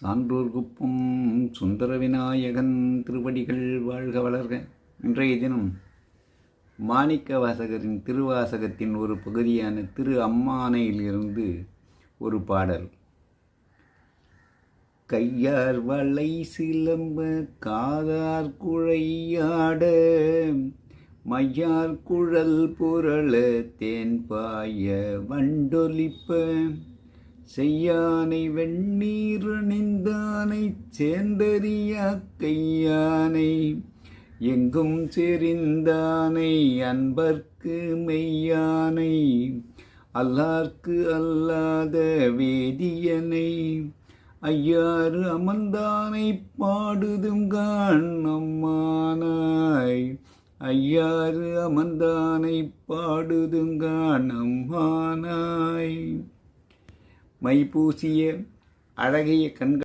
சான்றோர் குப்பம் சுந்தர விநாயகன் திருவடிகள் வாழ்க வளர்க. இன்றைய தினம் மாணிக்க வாசகரின் திருவாசகத்தின் ஒரு பகுதியான திரு அம்மானையிலிருந்து ஒரு பாடல். கையார் வளை சிலம்ப காதார் குழையாட மையார் குழல் புரள தேன் பாய வண்டொலிப்ப. செய்யானை வெண்ணீர் அணிந்தானை சேர்ந்தறிய கையானை எங்கும் செறிந்தானை அன்பர்க்கு மெய்யானை அல்லார்க்கு அல்லாத வேதியனை. ஐயாறு அமர்ந்தானை பாடுதுங்கான் அம்மானாய் ஐயாறு அமர்ந்தானை பாடுதுங்கான் அம்மானாய் மைபூசிய அழகிய கண்கள்